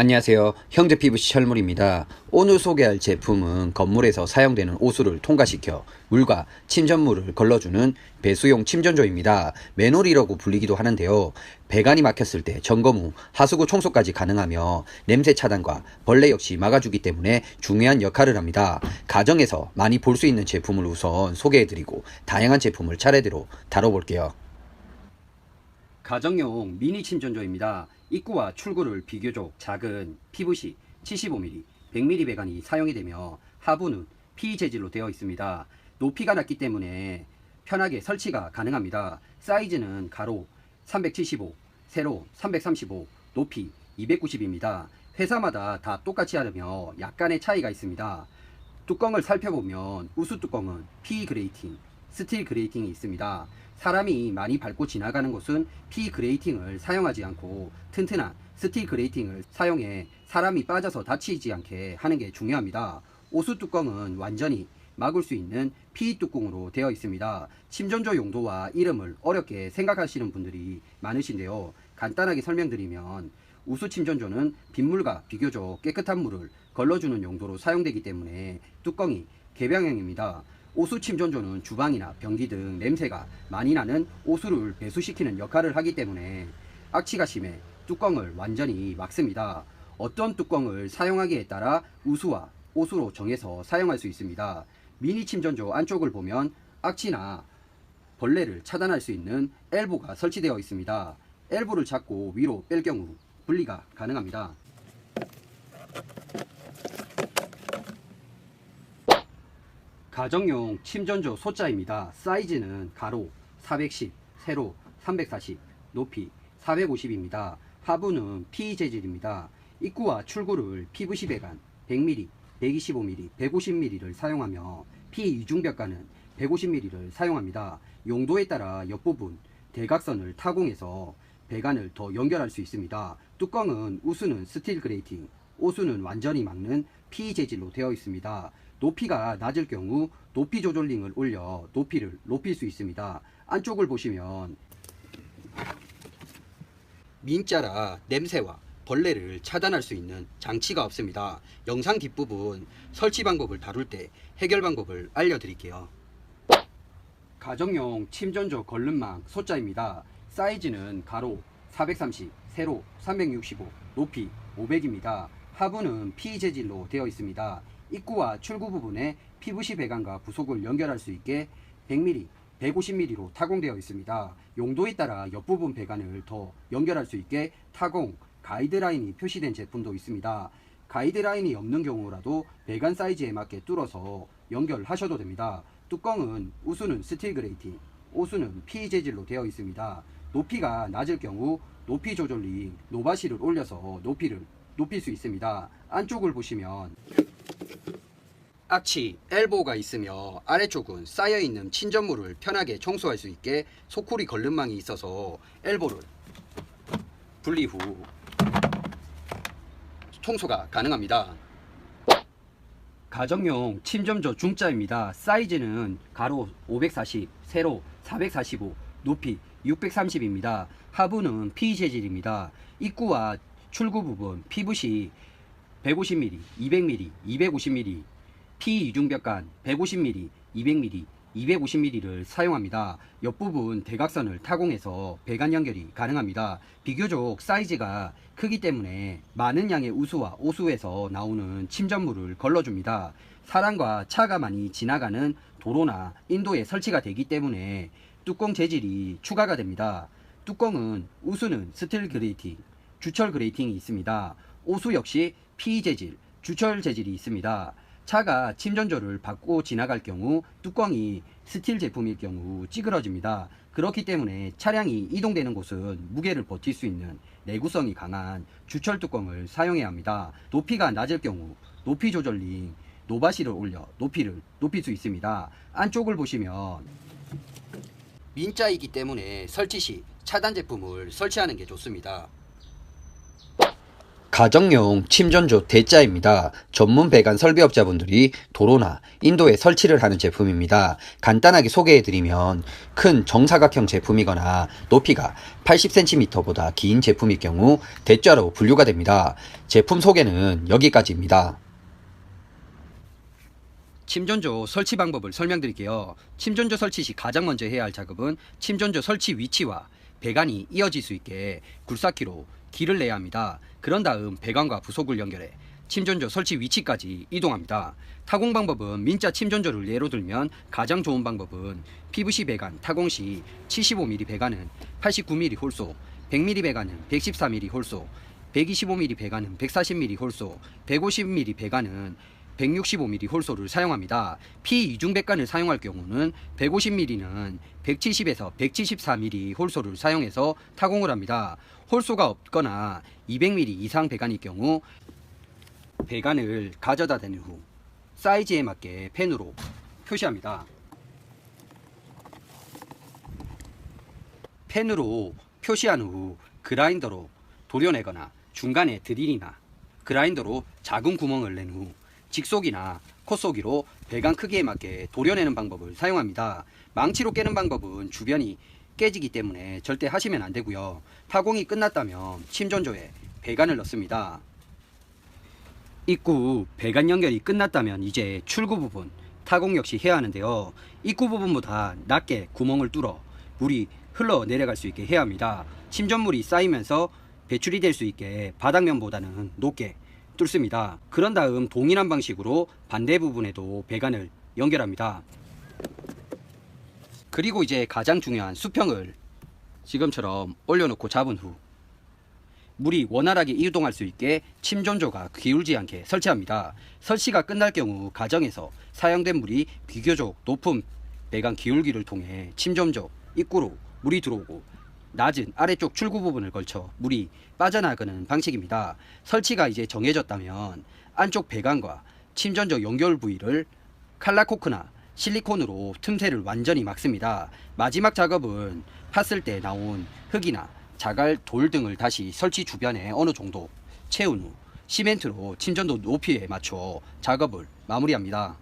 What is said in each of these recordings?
안녕하세요. 형제 피부 시 철물입니다. 오늘 소개할 제품은 건물에서 사용되는 오수를 통과시켜 물과 침전물을 걸러주는 배수용 침전조입니다. 맨홀이라고 불리기도 하는데요. 배관이 막혔을 때 점검 후 하수구 청소까지 가능하며 냄새 차단과 벌레 역시 막아주기 때문에 중요한 역할을 합니다. 가정에서 많이 볼 수 있는 제품을 우선 소개해드리고 다양한 제품을 차례대로 다뤄볼게요. 가정용 미니 침전조입니다. 입구와 출구를 비교적 작은 PVC 75mm, 100mm 배관이 사용이 되며 하부는 PE 재질로 되어 있습니다. 높이가 낮기 때문에 편하게 설치가 가능합니다. 사이즈는 가로 375, 세로 335, 높이 290입니다. 회사마다 다 똑같이 하려며 약간의 차이가 있습니다. 뚜껑을 살펴보면 우수 뚜껑은 PE 그레이팅, 스틸 그레이팅이 있습니다. 사람이 많이 밟고 지나가는 곳은 PE 그레이팅을 사용하지 않고 튼튼한 스틸 그레이팅을 사용해 사람이 빠져서 다치지 않게 하는 게 중요합니다. 오수 뚜껑은 완전히 막을 수 있는 PE 뚜껑으로 되어 있습니다. 침전조 용도와 이름을 어렵게 생각하시는 분들이 많으신데요. 간단하게 설명드리면 우수 침전조는 빗물과 비교적 깨끗한 물을 걸러주는 용도로 사용되기 때문에 뚜껑이 개방형입니다. 오수 침전조는 주방이나 변기 등 냄새가 많이 나는 오수를 배수시키는 역할을 하기 때문에 악취가 심해 뚜껑을 완전히 막습니다. 어떤 뚜껑을 사용하기에 따라 우수와 오수로 정해서 사용할 수 있습니다. 미니 침전조 안쪽을 보면 악취나 벌레를 차단할 수 있는 엘보가 설치되어 있습니다. 엘보를 잡고 위로 뺄 경우 분리가 가능합니다. 가정용 침전조 소자입니다. 사이즈는 가로 410, 세로 340, 높이 450입니다. 하부는 PE 재질입니다. 입구와 출구를 PVC 배관 100mm, 125mm, 150mm를 사용하며 PE 이중벽관은 150mm를 사용합니다. 용도에 따라 옆부분 대각선을 타공해서 배관을 더 연결할 수 있습니다. 뚜껑은 우수는 스틸 그레이팅, 오수는 완전히 막는 PE 재질로 되어 있습니다. 높이가 낮을 경우 높이 조절링을 올려 높이를 높일 수 있습니다. 안쪽을 보시면 민자라 냄새와 벌레를 차단할 수 있는 장치가 없습니다. 영상 뒷부분 설치 방법을 다룰 때 해결 방법을 알려드릴게요. 가정용 침전조 걸름망 소자입니다. 사이즈는 가로 430, 세로 365, 높이 500입니다. 하부는 PE 재질로 되어 있습니다. 입구와 출구 부분에 PVC 배관과 부속을 연결할 수 있게 100mm, 150mm로 타공되어 있습니다. 용도에 따라 옆부분 배관을 더 연결할 수 있게 타공, 가이드라인이 표시된 제품도 있습니다. 가이드라인이 없는 경우라도 배관 사이즈에 맞게 뚫어서 연결하셔도 됩니다. 뚜껑은 우수는 스틸 그레이팅, 오수는 PE 재질로 되어 있습니다. 높이가 낮을 경우 높이 조절링 노바시를 올려서 높이를 높일 수 있습니다. 안쪽을 보시면 악취, 엘보가 있으며 아래쪽은 쌓여있는 침전물을 편하게 청소할 수 있게 소쿠리 걸름망이 있어서 엘보를 분리 후 청소가 가능합니다. 가정용 침전조 중자입니다. 사이즈는 가로 540, 세로 445, 높이 630입니다. 하부는 PE 재질입니다. 입구와 출구 부분 PVC 150mm, 200mm, 250mm, P 이중벽관 150mm, 200mm, 250mm를 사용합니다. 옆부분 대각선을 타공해서 배관 연결이 가능합니다. 비교적 사이즈가 크기 때문에 많은 양의 우수와 오수에서 나오는 침전물을 걸러줍니다. 사람과 차가 많이 지나가는 도로나 인도에 설치가 되기 때문에 뚜껑 재질이 추가가 됩니다. 뚜껑은 우수는 스틸 그레이팅, 주철 그레이팅이 있습니다. 오수 역시 PE 재질, 주철 재질이 있습니다. 차가 침전조를 받고 지나갈 경우 뚜껑이 스틸 제품일 경우 찌그러집니다. 그렇기 때문에 차량이 이동되는 곳은 무게를 버틸 수 있는 내구성이 강한 주철 뚜껑을 사용해야 합니다. 높이가 낮을 경우 높이 조절링 노바시를 올려 높이를 높일 수 있습니다. 안쪽을 보시면 민자이기 때문에 설치 시 차단 제품을 설치하는 게 좋습니다. 가정용 침전조 대자입니다. 전문 배관 설비업자분들이 도로나 인도에 설치를 하는 제품입니다. 간단하게 소개해드리면 큰 정사각형 제품이거나 높이가 80cm보다 긴 제품일 경우 대자로 분류가 됩니다. 제품 소개는 여기까지입니다. 침전조 설치 방법을 설명드릴게요. 침전조 설치 시 가장 먼저 해야 할 작업은 침전조 설치 위치와 배관이 이어질 수 있게 굴삭기로 길을 내야 합니다. 그런 다음 배관과 부속을 연결해 침전조 설치 위치까지 이동합니다. 타공 방법은 민자 침전조를 예로 들면 가장 좋은 방법은 PVC 배관 타공 시 75mm 배관은 89mm 홀소, 100mm 배관은 114mm 홀소, 125mm 배관은 140mm 홀소, 150mm 배관은 165mm 홀소를 사용합니다. P2중 배관을 사용할 경우는 150mm는 170에서 174mm 홀소를 사용해서 타공을 합니다. 홀소가 없거나 200mm 이상 배관일 경우 배관을 가져다 대는 후 사이즈에 맞게 펜으로 표시합니다. 펜으로 표시한 후 그라인더로 도려내거나 중간에 드릴이나 그라인더로 작은 구멍을 낸 후 직속이나 콧속이로 배관 크기에 맞게 도려내는 방법을 사용합니다. 망치로 깨는 방법은 주변이 깨지기 때문에 절대 하시면 안 되고요. 타공이 끝났다면 침전조에 배관을 넣습니다. 입구 배관 연결이 끝났다면 이제 출구 부분 타공 역시 해야 하는데요. 입구 부분보다 낮게 구멍을 뚫어 물이 흘러 내려갈 수 있게 해야 합니다. 침전물이 쌓이면서 배출이 될 수 있게 바닥면보다는 높게 뚫습니다. 그런 다음 동일한 방식으로 반대 부분에도 배관을 연결합니다. 그리고 이제 가장 중요한 수평을 지금처럼 올려놓고 잡은 후 물이 원활하게 이동할 수 있게 침전조가 기울지 않게 설치합니다. 설치가 끝날 경우 가정에서 사용된 물이 비교적 높은 배관 기울기를 통해 침전조 입구로 물이 들어오고 낮은 아래쪽 출구 부분을 걸쳐 물이 빠져나가는 방식입니다. 설치가 이제 정해졌다면 안쪽 배관과 침전조 연결 부위를 칼라코크나 실리콘으로 틈새를 완전히 막습니다. 마지막 작업은 팠을 때 나온 흙이나 자갈, 돌 등을 다시 설치 주변에 어느 정도 채운 후 시멘트로 침전도 높이에 맞춰 작업을 마무리합니다.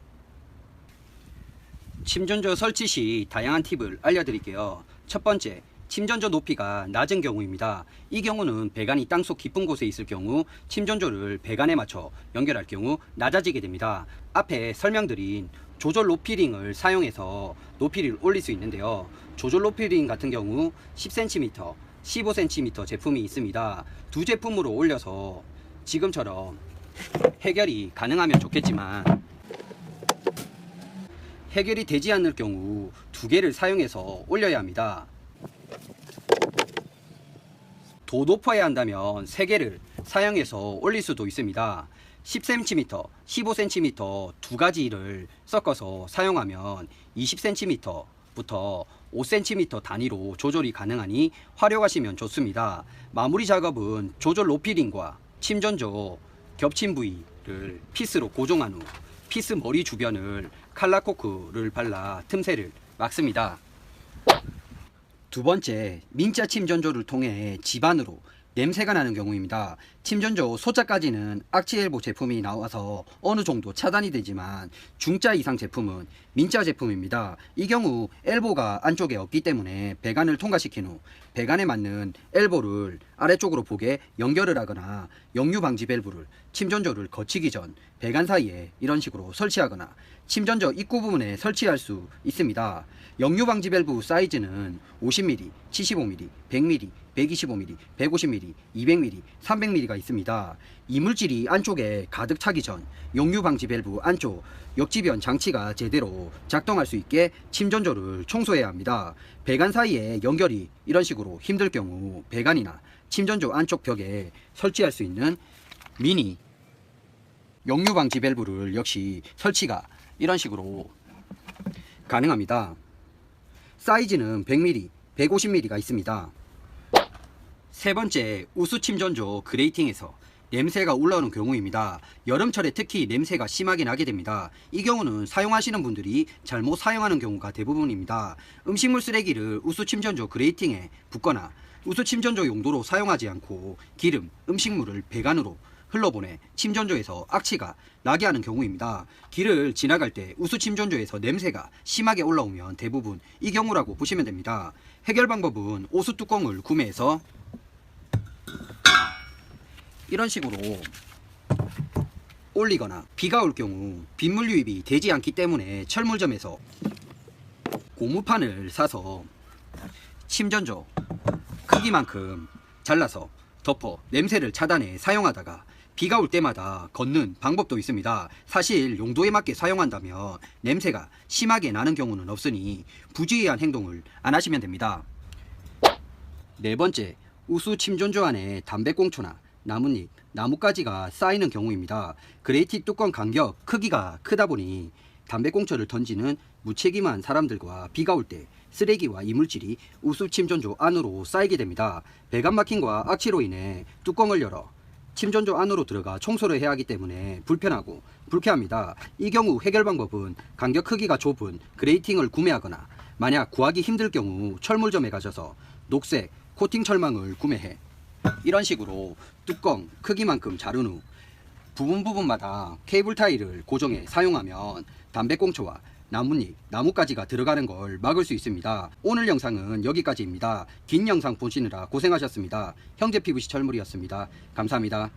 침전조 설치 시 다양한 팁을 알려드릴게요. 첫 번째, 침전조 높이가 낮은 경우입니다. 이 경우는 배관이 땅속 깊은 곳에 있을 경우 침전조를 배관에 맞춰 연결할 경우 낮아지게 됩니다. 앞에 설명드린 조절 높이링을 사용해서 높이를 올릴 수 있는데요. 조절 높이링 같은 경우 10cm, 15cm 제품이 있습니다. 두 제품으로 올려서 지금처럼 해결이 가능하면 좋겠지만 해결이 되지 않을 경우 두 개를 사용해서 올려야 합니다. 더 높아야 한다면 세 개를 사용해서 올릴 수도 있습니다. 10cm, 15cm 두 가지를 섞어서 사용하면 20cm부터 5cm 단위로 조절이 가능하니 활용하시면 좋습니다. 마무리 작업은 조절 높이링과 침전조 겹친 부위를 피스로 고정한 후 피스 머리 주변을 칼라코크를 발라 틈새를 막습니다. 두 번째, 민자 침 전조를 통해 집안으로 냄새가 나는 경우입니다. 침전조 소자까지는 악치엘보 제품이 나와서 어느 정도 차단이 되지만 중자 이상 제품은 민자 제품입니다. 이 경우 엘보가 안쪽에 없기 때문에 배관을 통과시킨 후 배관에 맞는 엘보를 아래쪽으로 보게 연결을 하거나 역류 방지 밸브를 침전조를 거치기 전 배관 사이에 이런 식으로 설치하거나 침전조 입구 부분에 설치할 수 있습니다. 역류 방지 밸브 사이즈는 50mm, 75mm, 100mm, 125mm, 150mm, 200mm, 300mm가 있습니다. 이물질이 안쪽에 가득 차기 전 역류 방지 밸브 안쪽 역지변 장치가 제대로 작동할 수 있게 침전조를 청소해야 합니다. 배관 사이에 연결이 이런 식으로 힘들 경우 배관이나 침전조 안쪽 벽에 설치할 수 있는 미니 역류 방지 밸브를 역시 설치가 이런 식으로 가능합니다. 사이즈는 100mm, 150mm가 있습니다. 세 번째, 우수 침전조 그레이팅에서 냄새가 올라오는 경우입니다. 여름철에 특히 냄새가 심하게 나게 됩니다. 이 경우는 사용하시는 분들이 잘못 사용하는 경우가 대부분입니다. 음식물 쓰레기를 우수 침전조 그레이팅에 붓거나 우수 침전조 용도로 사용하지 않고 기름, 음식물을 배관으로 흘러보내 침전조에서 악취가 나게 하는 경우입니다. 길을 지나갈 때 우수 침전조에서 냄새가 심하게 올라오면 대부분 이 경우라고 보시면 됩니다. 해결 방법은 오수 뚜껑을 구매해서 이런 식으로 올리거나 비가 올 경우 빗물 유입이 되지 않기 때문에 철물점에서 고무판을 사서 침전조 크기만큼 잘라서 덮어 냄새를 차단해 사용하다가 비가 올 때마다 걷는 방법도 있습니다. 사실 용도에 맞게 사용한다면 냄새가 심하게 나는 경우는 없으니 부주의한 행동을 안 하시면 됩니다. 네 번째, 우수 침전조 안에 담배꽁초나 나뭇잎, 나뭇가지가 쌓이는 경우입니다. 그레이티 뚜껑 간격 크기가 크다 보니 담배꽁초를 던지는 무책임한 사람들과 비가 올 때 쓰레기와 이물질이 우수 침전조 안으로 쌓이게 됩니다. 배관 막힘과 악취로 인해 뚜껑을 열어 침전조 안으로 들어가 청소를 해야 하기 때문에 불편하고 불쾌합니다. 이 경우 해결 방법은 간격 크기가 좁은 그레이팅을 구매하거나 만약 구하기 힘들 경우 철물점에 가셔서 녹색 코팅 철망을 구매해 이런 식으로 뚜껑 크기만큼 자른 후 부분 부분마다 케이블 타일을 고정해 사용하면 담배꽁초와 나뭇잎, 나뭇가지가 들어가는 걸 막을 수 있습니다. 오늘 영상은 여기까지입니다. 긴 영상 보시느라 고생하셨습니다. 형제 PVC 철물이었습니다. 감사합니다.